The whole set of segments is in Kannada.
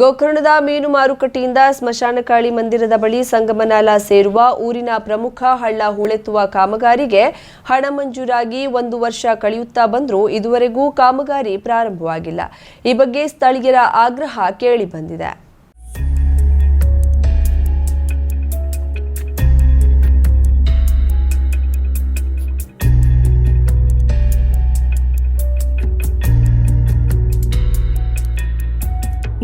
ಗೋಕರ್ಣದ ಮೀನು ಮಾರುಕಟ್ಟೆಯಿಂದ ಸ್ಮಶಾನಕಾಳಿ ಮಂದಿರದ ಬಳಿ ಸಂಗಮನಾಲ ಸೇರುವ ಊರಿನ ಪ್ರಮುಖ ಹಳ್ಳ ಹೂಳೆತ್ತುವ ಕಾಮಗಾರಿಗೆ ಹಣ ಮಂಜೂರಾಗಿ ಒಂದು ವರ್ಷ ಕಳೆಯುತ್ತಾ ಬಂದರೂ ಇದುವರೆಗೂ ಕಾಮಗಾರಿ ಪ್ರಾರಂಭವಾಗಿಲ್ಲ. ಈ ಬಗ್ಗೆ ಸ್ಥಳೀಯರ ಆಗ್ರಹ ಕೇಳಿಬಂದಿದೆ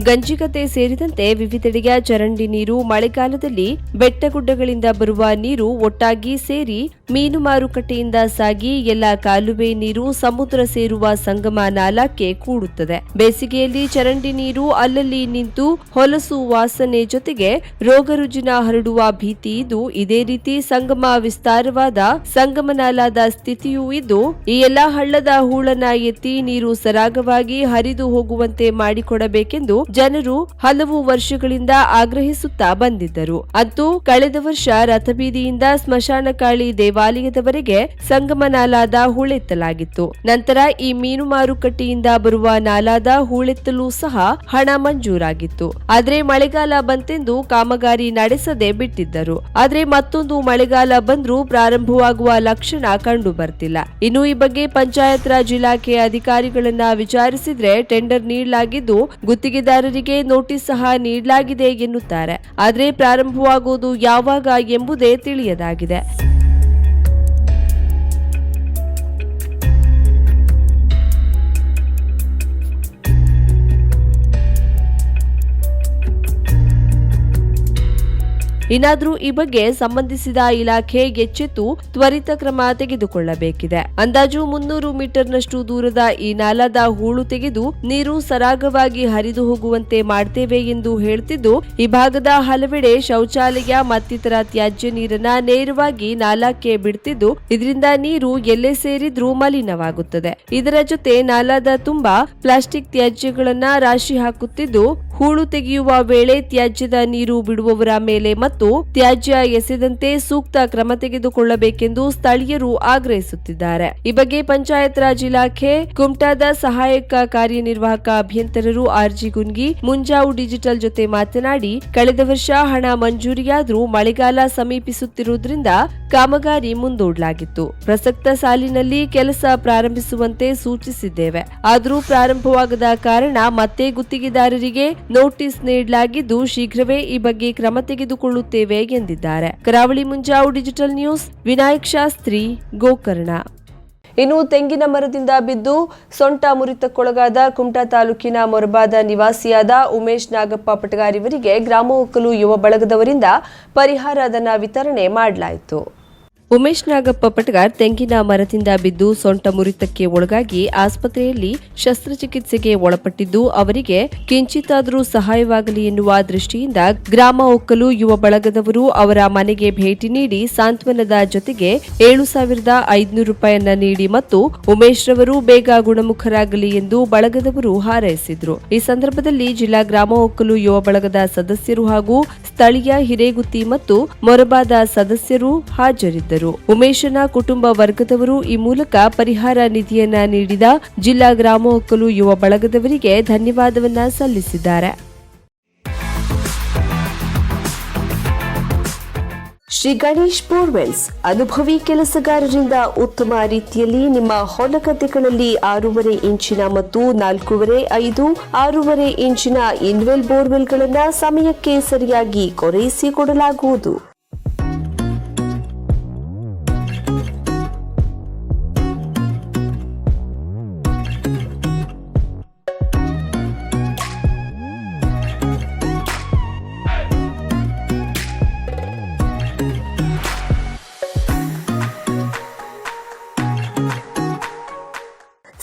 ಗಂಜಿಗತೆ ಸೇರಿದಂತೆ ವಿವಿಧೆಡೆಯ ಚರಂಡಿ ನೀರು ಮಳೆಗಾಲದಲ್ಲಿ ಬೆಟ್ಟಗುಡ್ಡಗಳಿಂದ ಬರುವ ನೀರು ಒಟ್ಟಾಗಿ ಸೇರಿ ಮೀನು ಮಾರುಕಟ್ಟೆಯಿಂದ ಸಾಗಿ ಎಲ್ಲ ಕಾಲುವೆ ನೀರು ಸಮುದ್ರ ಸೇರುವ ಸಂಗಮ ನಾಲಕ್ಕೆ ಕೂಡುತ್ತದೆ. ಬೇಸಿಗೆಯಲ್ಲಿ ಚರಂಡಿ ನೀರು ಅಲ್ಲಲ್ಲಿ ನಿಂತು ಹೊಲಸು ವಾಸನೆ ಜೊತೆಗೆ ರೋಗ ರುಜಿನ ಹರಡುವ ಭೀತಿ ಇದ್ದು ಇದೇ ರೀತಿ ಸಂಗಮ ವಿಸ್ತಾರವಾದ ಸಂಗಮನಾಲಾದ ಸ್ಥಿತಿಯೂ ಇದ್ದು ಈ ಎಲ್ಲಾ ಹಳ್ಳದ ಹೂಳನ್ನ ಎತ್ತಿ ನೀರು ಸರಾಗವಾಗಿ ಹರಿದು ಹೋಗುವಂತೆ ಮಾಡಿಕೊಡಬೇಕೆಂದು ಜನರು ಹಲವು ವರ್ಷಗಳಿಂದ ಆಗ್ರಹಿಸುತ್ತಾ ಬಂದಿದ್ದರು. ಅಂತೂ ಕಳೆದ ವರ್ಷ ರಥಬೀದಿಯಿಂದ ಸ್ಮಶಾನಕಾಳಿ ದೇವಾಲಯದವರೆಗೆ ಸಂಗಮ ನಾಲಾದ ಹೂಳೆತ್ತಲಾಗಿತ್ತು. ನಂತರ ಈ ಮೀನು ಮಾರುಕಟ್ಟೆಯಿಂದ ಬರುವ ನಾಲಾದ ಹೂಳೆತ್ತಲು ಸಹ ಹಣ ಮಂಜೂರಾಗಿತ್ತು. ಆದ್ರೆ ಮಳೆಗಾಲ ಬಂತೆಂದು ಕಾಮಗಾರಿ ನಡೆಸದೆ ಬಿಟ್ಟಿದ್ದರು. ಆದ್ರೆ ಮತ್ತೊಂದು ಮಳೆಗಾಲ ಬಂದ್ರೂ ಪ್ರಾರಂಭವಾಗುವ ಲಕ್ಷಣ ಕಂಡು ಬರ್ತಿಲ್ಲ ಇನ್ನು ಈ ಬಗ್ಗೆ ಪಂಚಾಯತ್ ರಾಜ್ ಇಲಾಖೆಯ ಅಧಿಕಾರಿಗಳನ್ನ ವಿಚಾರಿಸಿದ್ರೆ ಟೆಂಡರ್ ನೀಡಲಾಗಿದ್ದು ಗುತ್ತಿಗೆದಾರರಿಗೆ ನೋಟಿಸ್ ಸಹ ನೀಡಲಾಗಿದೆ ಎನ್ನುತ್ತಾರೆ. ಆದರೆ ಪ್ರಾರಂಭವಾಗುವುದು ಯಾವಾಗ ಎಂಬುದೇ ತಿಳಿಯದಾಗಿದೆ. ಇನ್ನಾದ್ರೂ ಈ ಬಗ್ಗೆ ಸಂಬಂಧಿಸಿದ ಇಲಾಖೆ ಎಚ್ಚೆತ್ತು ತ್ವರಿತ ಕ್ರಮ ತೆಗೆದುಕೊಳ್ಳಬೇಕಿದೆ. ಅಂದಾಜು ಮುನ್ನೂರು ಮೀಟರ್ನಷ್ಟು ದೂರದ ಈ ನಾಲದ ಹೂಳು ತೆಗೆದು ನೀರು ಸರಾಗವಾಗಿ ಹರಿದು ಹೋಗುವಂತೆ ಮಾಡ್ತೇವೆ ಎಂದು ಹೇಳ್ತಿದ್ದು, ಈ ಭಾಗದ ಹಲವೆಡೆ ಶೌಚಾಲಯ ಮತ್ತಿತರ ತ್ಯಾಜ್ಯ ನೀರನ್ನ ನೇರವಾಗಿ ನಾಲಕ್ಕೆ ಬಿಡ್ತಿದ್ದು, ಇದರಿಂದ ನೀರು ಎಲ್ಲೇ ಸೇರಿದ್ರೂ ಮಲಿನವಾಗುತ್ತದೆ. ಇದರ ಜೊತೆ ನಾಲಾದ ತುಂಬಾ ಪ್ಲಾಸ್ಟಿಕ್ ತ್ಯಾಜ್ಯಗಳನ್ನ ರಾಶಿ ಹಾಕುತ್ತಿದ್ದು, ಹೂಳು ತೆಗೆಯುವ ವೇಳೆ ತ್ಯಾಜ್ಯದ ನೀರು ಬಿಡುವವರ ಮೇಲೆ ಮತ್ತು ತ್ಯಾಜ್ಯ ಎಸೆದಂತೆ ಸೂಕ್ತ ಕ್ರಮ ತೆಗೆದುಕೊಳ್ಳಬೇಕೆಂದು ಸ್ಥಳೀಯರು ಆಗ್ರಹಿಸುತ್ತಿದ್ದಾರೆ. ಈ ಬಗ್ಗೆ ಪಂಚಾಯತ್ ರಾಜ್ ಇಲಾಖೆ ಕುಮಟಾದ ಸಹಾಯಕ ಕಾರ್ಯನಿರ್ವಾಹಕ ಅಭಿಯಂತರರು ಆರ್ಜಿ ಗುನ್ಗಿ ಮುಂಜಾವು ಡಿಜಿಟಲ್ ಜೊತೆ ಮಾತನಾಡಿ, ಕಳೆದ ವರ್ಷ ಹಣ ಮಂಜೂರಿಯಾದರೂ ಮಳೆಗಾಲ ಸಮೀಪಿಸುತ್ತಿರುವುದರಿಂದ ಕಾಮಗಾರಿ ಮುಂದೂಡಲಾಗಿತ್ತು. ಪ್ರಸಕ್ತ ಸಾಲಿನಲ್ಲಿ ಕೆಲಸ ಪ್ರಾರಂಭಿಸುವಂತೆ ಸೂಚಿಸಿದ್ದೇವೆ. ಆದರೂ ಪ್ರಾರಂಭವಾಗದ ಕಾರಣ ಮತ್ತೆ ಗುತ್ತಿಗೆದಾರರಿಗೆ ನೋಟಿಸ್ ನೀಡಲಾಗಿದ್ದು, ಶೀಘ್ರವೇ ಈ ಬಗ್ಗೆ ಕ್ರಮ ತೆಗೆದುಕೊಳ್ಳುತ್ತೇವೆ ಎಂದಿದ್ದಾರೆ. Karavali Munjavu digital news, Vinayak Shastri, Gokarna. ಇನ್ನು ತೆಂಗಿನ ಮರದಿಂದ ಬಿದ್ದು ಸೊಂಟ ಮುರಿತಕ್ಕೊಳಗಾದ ಕುಮಟಾ ತಾಲೂಕಿನ ಮೊರಬಾದ ನಿವಾಸಿಯಾದ ಉಮೇಶ್ ನಾಗಪ್ಪ ಪಟಗಾರಿವರಿಗೆ ಗ್ರಾಮ ಒಕ್ಕಲು ಯುವ ಬಳಗದವರಿಂದ ಪರಿಹಾರ ಧನ ವಿತರಣೆ ಮಾಡಲಾಯಿತು. ಉಮೇಶ್ ನಾಗಪ್ಪ ಪಟಗಾರ್ ತೆಂಗಿನ ಮರದಿಂದ ಬಿದ್ದು ಸೊಂಟ ಮುರಿತಕ್ಕೆ ಒಳಗಾಗಿ ಆಸ್ಪತ್ರೆಯಲ್ಲಿ ಶಸ್ತ್ರಚಿಕಿತ್ಸೆಗೆ ಒಳಪಟ್ಟಿದ್ದು, ಅವರಿಗೆ ಕಿಂಚಿತ್ತಾದರೂ ಸಹಾಯವಾಗಲಿ ಎನ್ನುವ ದೃಷ್ಟಿಯಿಂದ ಗ್ರಾಮ ಒಕ್ಕಲು ಯುವ ಬಳಗದವರು ಅವರ ಮನೆಗೆ ಭೇಟಿ ನೀಡಿ ಸಾಂತ್ವನದ ಜೊತೆಗೆ ಏಳು ಸಾವಿರದ ಐದುನೂರು ರೂಪಾಯಿಯನ್ನ ನೀಡಿ ಮತ್ತು ಉಮೇಶ್ ರವರು ಬೇಗ ಗುಣಮುಖರಾಗಲಿ ಎಂದು ಬಳಗದವರು ಹಾರೈಸಿದ್ರು. ಈ ಸಂದರ್ಭದಲ್ಲಿ ಜಿಲ್ಲಾ ಗ್ರಾಮ ಒಕ್ಕಲು ಯುವ ಬಳಗದ ಸದಸ್ಯರು ಹಾಗೂ ಸ್ಥಳೀಯ ಹಿರೇಗುತ್ತಿ ಮತ್ತು ಮೊರಬಾದ ಸದಸ್ಯರು ಹಾಜರಿದ್ದರು. ಉಮೇಶನ ಕುಟುಂಬ ವರ್ಗದವರು ಈ ಮೂಲಕ ಪರಿಹಾರ ನಿಧಿಯನ್ನ ನೀಡಿದ ಜಿಲ್ಲಾ ಗ್ರಾಮ ಒಕ್ಕಲು ಯುವ ಬಳಗದವರಿಗೆ ಧನ್ಯವಾದವನ್ನ ಸಲ್ಲಿಸಿದ್ದಾರೆ. ಶ್ರೀ ಗಣೇಶ್ ಬೋರ್ವೆಲ್ಸ್ ಅನುಭವಿ ಕೆಲಸಗಾರರಿಂದ ಉತ್ತಮ ರೀತಿಯಲ್ಲಿ ನಿಮ್ಮ ಹೊಲಗದ್ದೆಗಳಲ್ಲಿ ಆರೂವರೆ ಇಂಚಿನ ಮತ್ತು ನಾಲ್ಕೂವರೆ, ಐದು, ಆರೂವರೆ ಇಂಚಿನ ಇನ್ವೆಲ್ ಬೋರ್ವೆಲ್ಗಳನ್ನು ಸಮಯಕ್ಕೆ ಸರಿಯಾಗಿ ಕೊರೈಸಿ